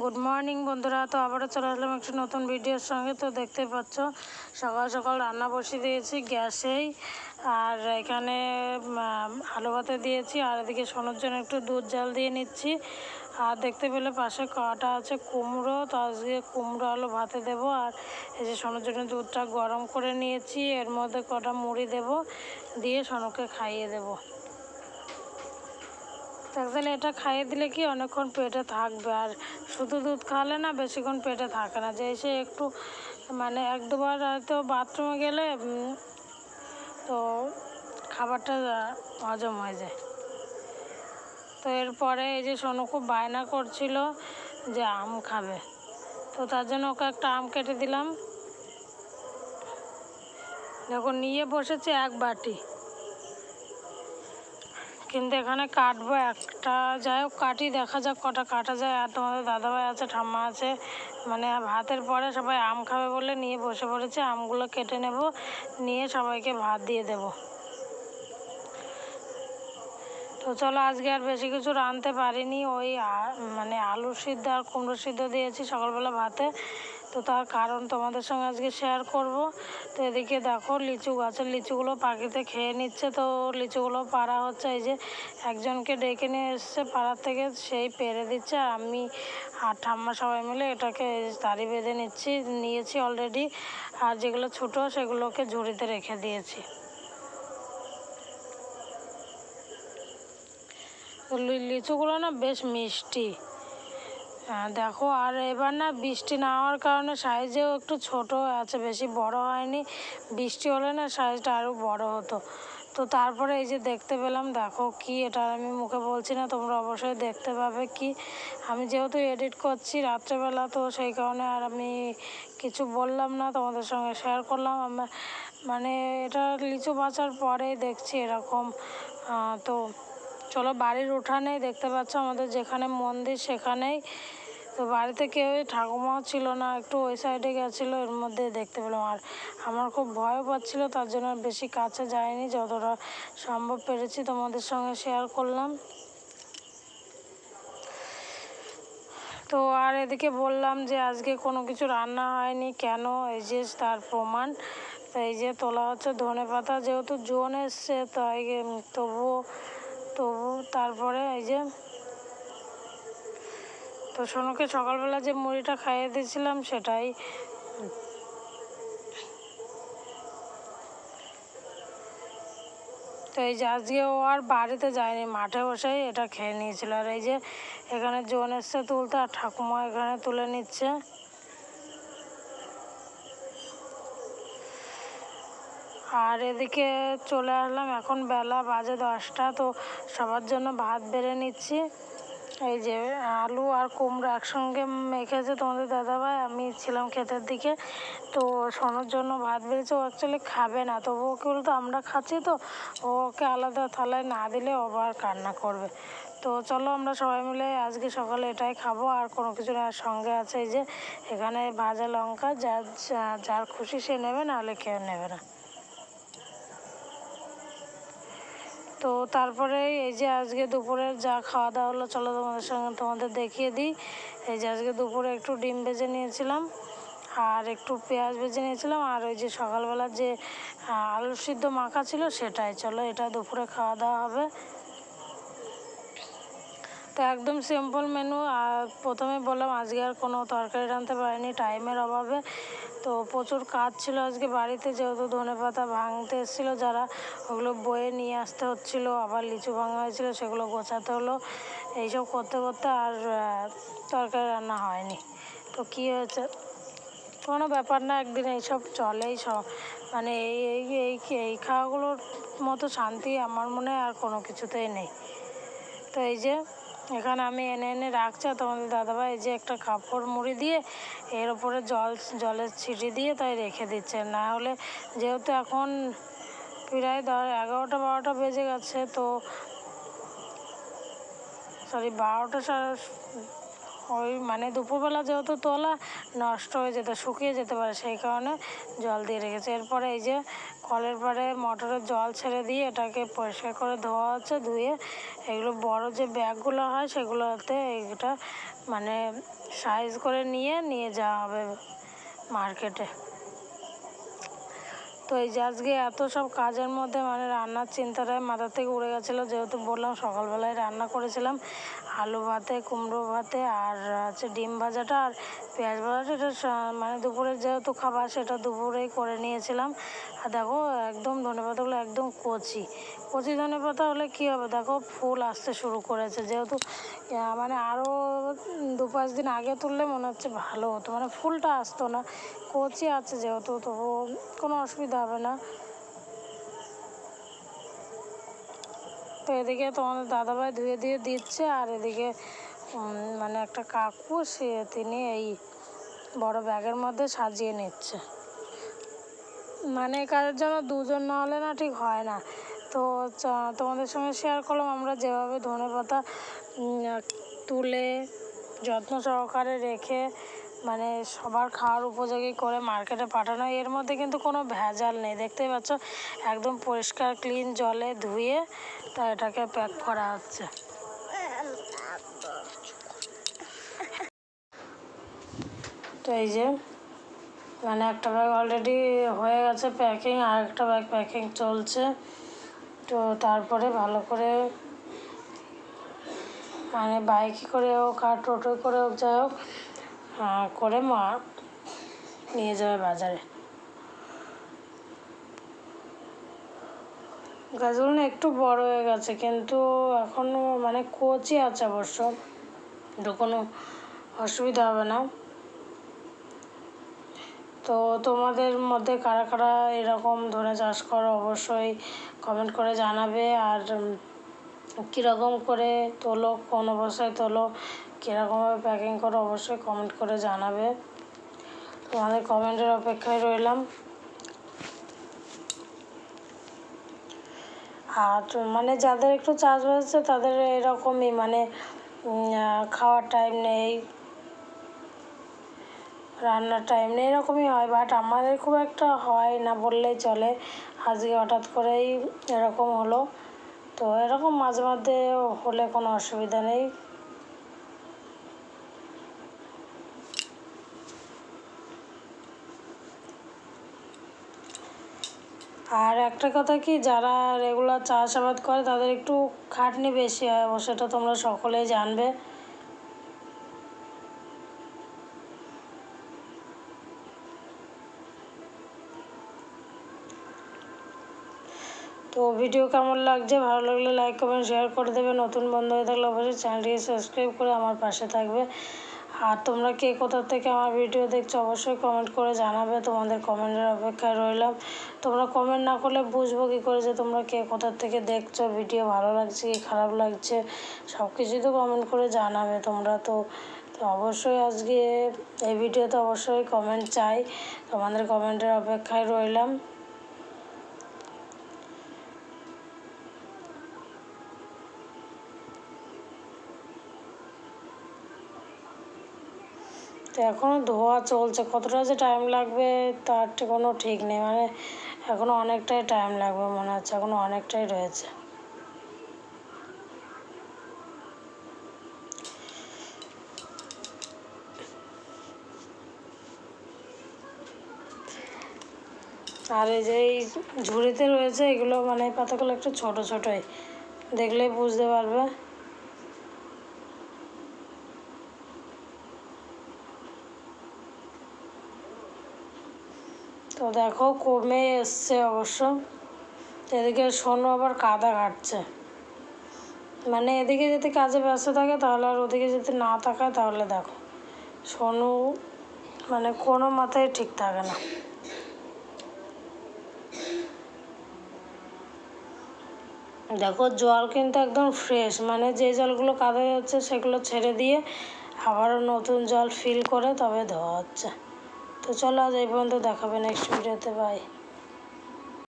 Good morning বন্ধুরা। তো আবারও চলে আসলাম একটি নতুন ভিডিওর সঙ্গে। তো দেখতে পাচ্ছ, সকাল সকাল রান্না বসিয়ে দিয়েছি গ্যাসেই। আর এখানে আলু ভাতে দিয়েছি, আর এদিকে সোনার জন্য একটু দুধ জাল দিয়ে নিচ্ছি। আর দেখতে পেলে পাশে কাটা আছে কুমড়ো। তো আজকে কুমড়ো আলু ভাতে দেবো। আর এই যে সোনার জন্য দুধটা গরম করে নিয়েছি। এর মধ্যে কটা মুড়ি দেবো, দিয়ে সোনুকে খাইয়ে দেবো। তাহলে এটা খাইয়ে দিলে কি অনেকক্ষণ পেটে থাকবে? আর শুধু দুধ খাওয়ালে না বেশিক্ষণ পেটে থাকে না। যে এসে একটু মানে এক দুবার হয়তো বাথরুমে গেলে তো খাবারটা হজম হয়ে যায়। তো এরপরে এই যে সোনু খুব বায়না করছিল যে আম খাবে। তো তার জন্য ওকে একটা আম কেটে দিলাম। দেখো নিয়ে বসেছে এক বাটি। কিন্তু এখানে কাটবো একটা। যাই হোক, কাটি, দেখা যাক কটা কাটা যায়। আর তোমাদের দাদাভাই আছে, ঠাম্মা আছে। মানে ভাতের পরে সবাই আম খাবে বলে নিয়ে বসে পড়েছে। আমগুলো কেটে নেব, নিয়ে সবাইকে ভাত দিয়ে দেব। তো চলো, আজকে আর বেশি কিছু রাঁধতে পারিনি। ওই মানে আলু সিদ্ধ আর কুমড়ো সিদ্ধ দিয়েছি সকালবেলা ভাতে। তো তার কারণ তোমাদের সঙ্গে আজকে শেয়ার করব। তো এদিকে দেখো লিচু গাছের লিচুগুলো পাখিতে খেয়ে নিচ্ছে। তো লিচুগুলো পাড়া হচ্ছে, এই যে একজনকে ডেকে নিয়ে এসছে পাড়ার থেকে, সেই পেরে দিচ্ছে। আর আমি আর ঠাম্মা সবাই মিলে এটাকে তাড়ি বেঁধে নিচ্ছি, নিয়েছি অলরেডি আর যেগুলো ছোটো, সেগুলোকে ঝুড়িতে রেখে দিয়েছি। লিচুগুলো না বেশ মিষ্টি। দেখো, আর এবার না বৃষ্টি না হওয়ার কারণে সাইজেও একটু ছোট আছে, বেশি বড় হয়নি। বৃষ্টি হলে না সাইজটা আরও বড় হতো। তো তারপরে এই যে দেখতে পেলাম, দেখো কি এটা আমি মুখে বলছি না, তোমরা অবশ্যই দেখতে পাবে কি। আমি যেহেতু এডিট করছি রাত্রেবেলা, তো সেই কারণে আর আমি কিছু বললাম না, তোমাদের সঙ্গে শেয়ার করলাম। আমার মানে এটা লিচু বাঁচার পরেই দেখছি এরকম। তো চলো বাড়ির উঠানেই দেখতে পাচ্ছ, আমাদের যেখানে মন্দির সেখানেই। তো বাড়িতে কেউ ঠাকুমাও ছিল না, একটু ওই সাইডে গেছিল, এর মধ্যে দেখতে পেলাম। আর আমার খুব ভয়ও পাচ্ছিলো, তার জন্য বেশি কাছে যায়নি যতটা সম্ভব পেরেছি তোমাদের সঙ্গে শেয়ার করলাম। তো আর এদিকে বললাম যে আজকে কোনো কিছু রান্না হয়নি, কেন? এই যে তার প্রমাণ। তো এই যে তোলা হচ্ছে ধনে পাতা, যেহেতু জোন এসছে, তাই তবুও তবু তারপরে এই যে তো সোনুকে সকালবেলা যে মুড়িটা খাইয়ে দিয়েছিলাম সেটাই। তো এই যে আজকে ও আর বাড়িতে যায়নি, মাঠে বসেই এটা খেয়ে নিয়েছিল। আর এই যে এখানে জোন এসছে তুলতে আর ঠাকুমা এখানে তুলে নিচ্ছে। আর এদিকে চলে আসলাম এখন বেলা বাজে দশটা, তো সবার জন্য ভাত বেড়ে নিচ্ছি। এই যে আলু আর কুমড়ো একসঙ্গে মেখেছে তোমাদের দাদাভাই, আমি ছিলাম ক্ষেতের দিকে। তো সোনোর জন্য ভাত বেড়েছে, ও অ্যাকচুয়ালি খাবে না। তবু ওকে বলতো, আমরা খাচ্ছি তো। ওকে আলাদা থালায় না দিলে আবার কান্না করবে। তো চলো আমরা সবাই মিলে আজকে সকালে এটাই খাব। আর কোনো কিছু না, সঙ্গে আছে এই যে, এখানে ভাজা লঙ্কা যার যার খুশি সে নেবে, নাহলে কেউ নেবে না। তো তারপরে এই যে আজকে দুপুরে যা খাওয়া দাওয়া হলো, চলো তোমাদের সঙ্গে তোমাদের দেখিয়ে দিই। এই যে আজকে দুপুরে একটু ডিম ভেজে নিয়েছিলাম আর একটু পেঁয়াজ ভেজে নিয়েছিলাম আর ওই যে সকালবেলা যে আলু সিদ্ধ মাখা ছিল সেটাই। চলো, এটা দুপুরে খাওয়া দাওয়া হবে। তো একদম সিম্পল মেনু আর প্রথমে বললাম, আজকে আর কোনো তরকারি রাঁধতে পারিনি টাইমের অভাবে। তো প্রচুর কাজ ছিল আজকে বাড়িতে, যেহেতু ধনে পাতা ভাঙতে এসেছিল যারা, ওগুলো বয়ে নিয়ে আসতে হচ্ছিল, আবার লিচু ভাঙা হয়েছিল, সেগুলো গোছাতে হলো। এইসব করতে করতে আর তরকারি রান্না হয়নি। তো কী হয়েছে? কোনো ব্যাপার না, একদিন এইসব চলেই সব মানে এই এই এই এই খাওয়াগুলোর মতো শান্তি আমার মনে আর কোনো কিছুতেই নেই। তো এই যে এখানে আমি এনে এনে রাখছি তোমাদের দাদাভাই যে একটা কাপড় মুড়ি দিয়ে এর উপরে জল, জলের ছিটি দিয়ে তাই রেখে দিচ্ছে। না হলে যেহেতু এখন প্রায় ধর এগারোটা বারোটা বেজে গেছে, তো সরি বারোটা সাড়ে ওই মানে দুপুরবেলা যেহেতু তোলা নষ্ট হয়ে যেত, শুকিয়ে যেতে পারে সেই কারণে জল দিয়ে রেখেছে। এরপরে এই যে কলের পাড়ে মোটরের জল ছেড়ে দিয়ে এটাকে পরিষ্কার করে ধোয়া হচ্ছে, ধুয়ে এগুলো বড় যে ব্যাগগুলো হয় সেগুলোতে এইটা মানে সাইজ করে নিয়ে নিয়ে যাওয়া হবে মার্কেটে তো এই যে আজকে এত সব কাজের মধ্যে মানে রান্নার চিন্তাটাই মাথা থেকে উড়ে গেছিল, যেহেতু বললাম সকালবেলায় রান্না করেছিলাম। আলু ভাতে, কুমড়ো ভাতে আর হচ্ছে ডিম ভাজাটা আর পেঁয়াজ ভাজাটা, এটা মানে দুপুরের যেহেতু খাবার সেটা দুপুরেই করে নিয়েছিলাম। আর দেখো, একদম ধনে পাতাগুলো একদম কচি। কচি ধনে পাতা হলে কী হবে? দেখো, ফুল আসতে শুরু করেছে। যেহেতু মানে আরও দু পাঁচ দিন আগে তুললে মনে হচ্ছে ভালো হতো। মানে ফুলটা আসতো না। কচি আছে যেহেতু তবু কোনো অসুবিধা হবে না। তো এদিকে তোমাদের দাদাভাই ধুয়ে দিয়ে দিচ্ছে, আর এদিকে মানে একটা কাকু, সে তিনি এই বড় ব্যাগের মধ্যে সাজিয়ে নিচ্ছে। মানে কাজের জন্য দুজন না হলে না ঠিক হয় না। তো তোমাদের সঙ্গে শেয়ার করলাম, আমরা যেভাবে ধনে পাতা তুলে যত্ন সহকারে রেখে মানে সবার খাওয়ার উপযোগী করে মার্কেটে পাঠানো। এর মধ্যে কিন্তু কোনো ভেজাল নেই দেখতেই পাচ্ছ, একদম পরিষ্কার ক্লিন জলে ধুয়ে তা এটাকে প্যাক করা হচ্ছে তো এই যে মানে একটা ব্যাগ অলরেডি হয়ে গেছে প্যাকিং আর একটা ব্যাগ প্যাকিং চলছে তো তারপরে ভালো করে মানে বাইকে করে হোক আর টোটোয় করে হোক, যাই হোক করে মা। নিয়ে যাবে বাজারে। গাছগুলো না একটু বড় হয়ে গেছে, কিন্তু এখনও মানে কচি আছে অবশ্য। তো কোনো অসুবিধা হবে না। তো তোমাদের মধ্যে কারা কারা এরকম ধরে চাষ করো অবশ্যই কমেন্ট করে জানাবে। আর কীরকম করে তোলো, কোন অবস্থায় তোলো, কীরকমভাবে প্যাকিং করো, অবশ্যই কমেন্ট করে জানাবে। তোমাদের কমেন্টের অপেক্ষায় রইলাম। আর মানে যাদের একটু চাষবাস আছে, তাদের এরকমই মানে খাওয়ার টাইম নেই, রান্নার টাইম নেই, এরকমই হয়। বাট আমাদের খুব একটা হয় না বললেই চলে। আজকে হঠাৎ করেই এরকম হলো। তো এরকম মাঝে মাঝে হলে কোনো অসুবিধা নেই। আর একটা কথা কি, যারা রেগুলার চাষাবাদ করে তাদের একটু খাটনি বেশি হয় সেটা তোমরা সকলেই জানবে। তো ভিডিও কেমন লাগছে? ভালো লাগলে লাইক কমেন্ট শেয়ার করে দেবে। নতুন বন্ধু হয়ে থাকলে অবশ্যই চ্যানেলটিকে সাবস্ক্রাইব করে আমার পাশে থাকবে। আর তোমরা কে কোথা থেকে আমার ভিডিও দেখছ, অবশ্যই কমেন্ট করে জানাবে। তোমাদের কমেন্টের অপেক্ষায় রইলাম। তোমরা কমেন্ট না করলে বুঝব কী করে যে তোমরা কে কোথা থেকে দেখছ ভিডিও ভালো লাগছে কি খারাপ লাগছে সব কিছুই তো কমেন্ট করে জানাবে তোমরা। তো তো অবশ্যই আজকে এই ভিডিওতে অবশ্যই কমেন্ট চাই। তোমাদের কমেন্টের অপেক্ষায় রইলাম। এখনও ধোয়া চলছে। কতটা যে টাইম লাগবে তার কোনো ঠিক নেই। মানে এখনও অনেকটাই টাইম লাগবে মনে হচ্ছে। এখনও অনেকটাই রয়েছে। আর এই যে এই ঝুড়িতে রয়েছে এগুলো মানে পাতাগুলো একটু ছোট ছোটোই। দেখলেই বুঝতে পারবে। তো দেখো কমে এসছে অবশ্য। এদিকে সোনু আবার কাদা ঘাটছে। মানে এদিকে যদি কাজে ব্যস্ত থাকে তাহলে আর ওদিকে যদি না তাকায় তাহলে দেখো। সোনু মানে কোনো মাথায় ঠিক থাকে না। দেখো জল কিন্তু একদম ফ্রেশ মানে যে জলগুলো কাদা হচ্ছে সেগুলো ছেড়ে দিয়ে আবারও নতুন জল ফিল করে তবে ধোয়া হচ্ছে। তো চলো আজ এই পর্যন্ত দেখাবে নেক্সট ভিডিওতে বাই